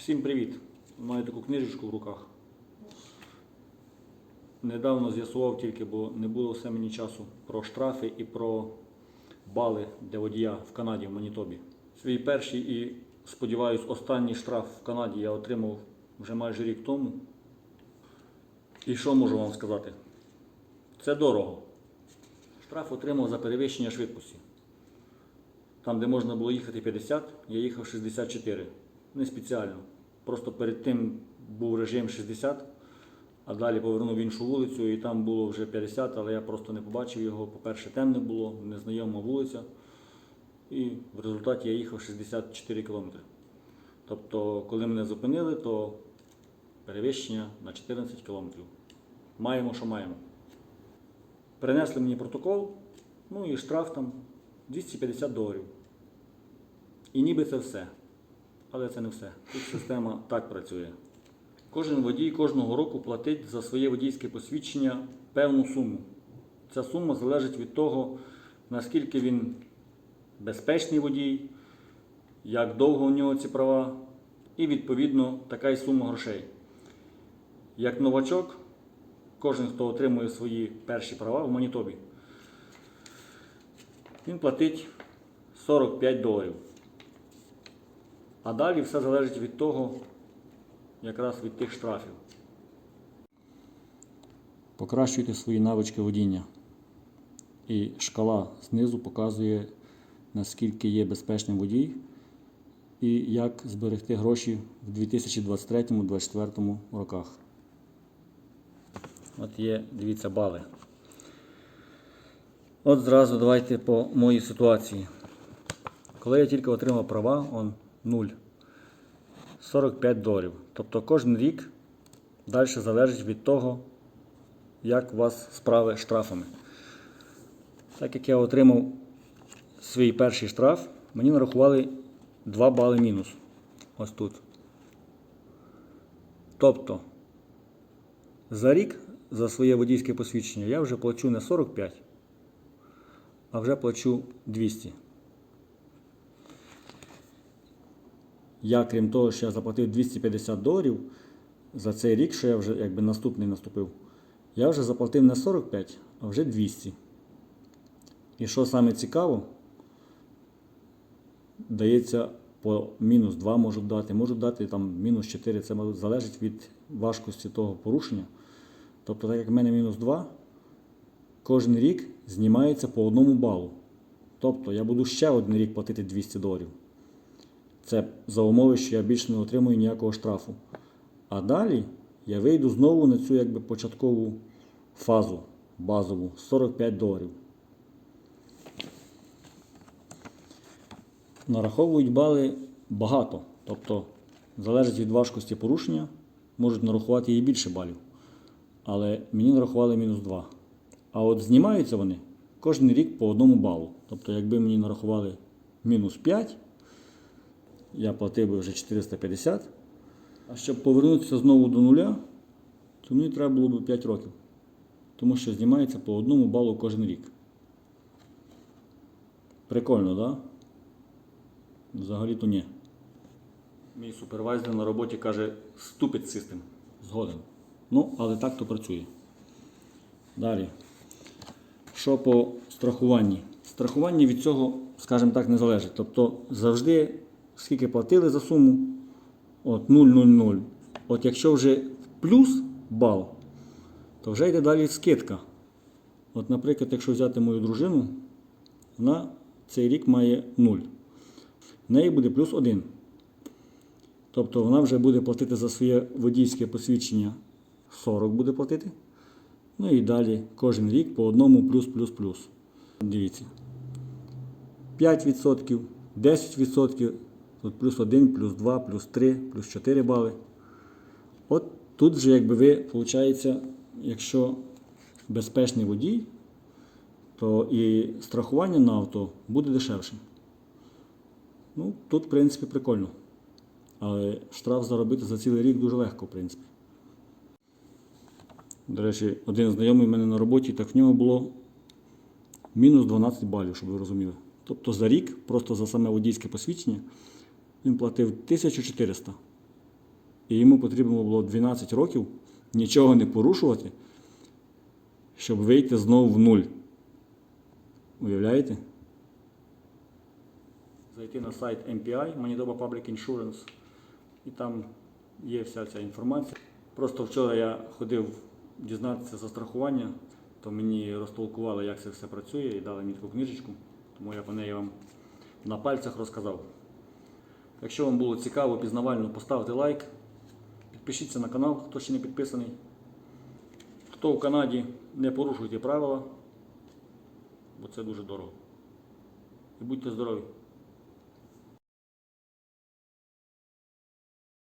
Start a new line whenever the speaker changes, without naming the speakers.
Всім привіт! Маю таку книжечку в руках. Недавно з'ясував тільки, бо не було все мені часу про штрафи і про бали для водія в Канаді, в Манітобі. Свій перший і, сподіваюсь, останній штраф в Канаді я отримав вже майже рік тому. І що можу вам сказати? Це дорого. Штраф отримав за перевищення швидкості. Там, де можна було їхати 50, я їхав 64. Не спеціально. Просто перед тим був режим 60, а далі повернув в іншу вулицю, і там було вже 50, але я просто не побачив його. По-перше, темне було, незнайома вулиця. І в результаті я їхав 64 кілометри. Тобто, коли мене зупинили, то перевищення на 14 кілометрів. Маємо, що маємо. Принесли мені протокол, ну і штраф там 250 доларів. І ніби це все. Але це не все. Тут система так працює. Кожен водій кожного року платить за своє водійське посвідчення певну суму. Ця сума залежить від того, наскільки він безпечний водій, як довго у нього ці права, і відповідно така й сума грошей. Як новачок, кожен, хто отримує свої перші права в Манітобі, він платить 45 доларів. А далі все залежить від того, якраз від тих штрафів. Покращуйте свої навички водіння. І шкала знизу показує, наскільки є безпечним водій і як зберегти гроші в 2023-2024 роках. От є, дивіться, бали. От зразу давайте по моїй ситуації. Коли я тільки отримав права, он 0. 45 доларів. Тобто кожен рік далі залежить від того, як у вас справи штрафами. Так як я отримав свій перший штраф, мені нарахували 2 бали мінус. Ось тут. Тобто, за рік за своє водійське посвідчення я вже плачу не 45, а вже плачу 200. Я, крім того, що я заплатив 250 доларів за цей рік, що я вже якби наступний наступив, я вже заплатив не 45, а вже 200. І що саме цікаво, дається по мінус 2 можуть дати, можуть дати там мінус 4, це залежить від важкості того порушення. Тобто, так як в мене мінус 2, кожен рік знімається по одному балу. Тобто я буду ще один рік платити 200 доларів. Це за умови, що я більше не отримую ніякого штрафу. А далі я вийду знову на цю якби, початкову фазу базову 45 доларів. Нараховують бали багато. Тобто, залежить від важкості порушення, можуть нарахувати і більше балів. Але мені нарахували мінус 2. А от знімаються вони кожен рік по одному балу. Тобто, якби мені нарахували мінус 5, я платив би вже 450. А щоб повернутися знову до нуля, то мені треба було б 5 років. Тому що знімається по одному балу кожен рік. Прикольно, так? Да? Взагалі-то ні. Мій супервайзер на роботі каже stupid system. Згоден. Ну, але так то працює. Далі. Що по страхуванні? Страхування від цього, скажімо так, не залежить. Тобто завжди, скільки платили за суму, от 0,00. От якщо вже плюс бал, то вже йде далі скидка. От, наприклад, якщо взяти мою дружину, вона цей рік має 0. В неї буде плюс 1. Тобто вона вже буде платити за своє водійське посвідчення 40 буде платити. Ну і далі кожен рік по одному плюс, плюс, плюс. Дивіться. 5%, 10%, тут плюс 1, плюс 2, плюс 3, плюс 4 бали. От тут вже, якби ви, виходить, якщо безпечний водій, то і страхування на авто буде дешевше. Ну, тут, в принципі, прикольно. Але штраф заробити за цілий рік дуже легко, в принципі. До речі, один знайомий в мене на роботі, так в нього було мінус 12 балів, щоб ви розуміли. Тобто за рік, просто за саме водійське посвідчення, він платив 1400. і йому потрібно було 12 років нічого не порушувати, щоб вийти знову в нуль. Уявляєте? Зайти на сайт MPI, Manitoba Public Insurance, і там є вся ця інформація. Просто вчора я ходив дізнатися за страхування, то мені розтолкували, як це все працює, і дали мені таку книжечку, тому я по неї вам на пальцях розказав. Якщо вам було цікаво, пізнавально, поставте лайк, підпишіться на канал, хто ще не підписаний. Хто в Канаді, не порушуйте правила, бо це дуже дорого. І будьте здорові!